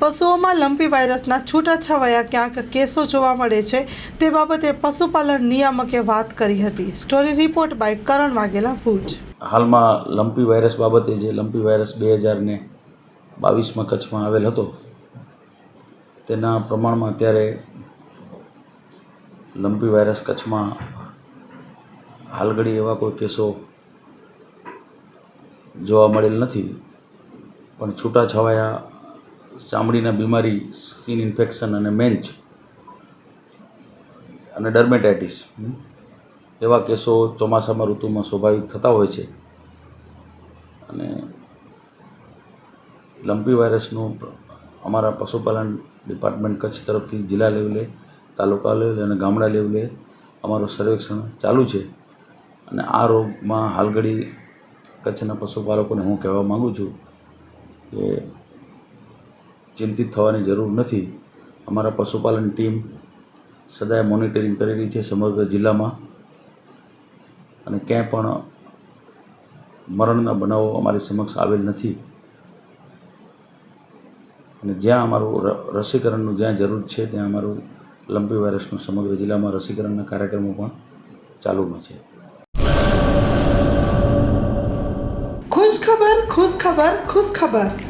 પશુઓમાં lumpy વાયરસના છૂટાછવાયા ક્યાંક કેસો જોવા મળે છે, તે બાબતે પશુપાલન નિયામકે વાત કરી હતી. Story report by Karan Vaghela Bhuj. હાલમાં લંપી વાયરસ બાબતે જે લંપી વાયરસ બે હજારને બાવીસમાં કચ્છમાં આવેલ હતો, તેના પ્રમાણમાં અત્યારે લંપી વાયરસ કચ્છમાં હાલગડી એવા કોઈ કેસો જોવા મળેલ નથી, પણ છૂટાછવાયા ચામડીના બીમારી, સ્કિન ઇન્ફેક્શન અને મેન્ચ અને ડર્મેટાઇટિસ એવા કેસો ચોમાસામાં, ઋતુમાં સ્વાભાવિક થતા હોય છે. અને લંપી વાયરસનું અમારા પશુપાલન ડિપાર્ટમેન્ટ કચ્છ તરફથી જિલ્લા લેવલે, તાલુકા લેવલે અને ગામડા લેવલે અમારું સર્વેક્ષણ ચાલુ છે. અને આ રોગમાં હાલગડી કચ્છના પશુપાલકોને હું કહેવા માગું છું કે ચિંતિત થવાની જરૂર નથી. અમારા પશુપાલન ટીમ સદાય મોનિટરિંગ કરી રહી છે સમગ્ર જિલ્લામાં. અને ક્યાંય પણ મરણના બનાવો અમારી સમક્ષ આવેલ નથી. અને જ્યાં અમારું રસીકરણનું જ્યાં જરૂર છે, ત્યાં અમારું લંપી વાયરસનું સમગ્ર જિલ્લામાં રસીકરણના કાર્યક્રમો પણ ચાલુમાં છે. ખુશ ખબર ખુશ ખબર ખુશ ખબર.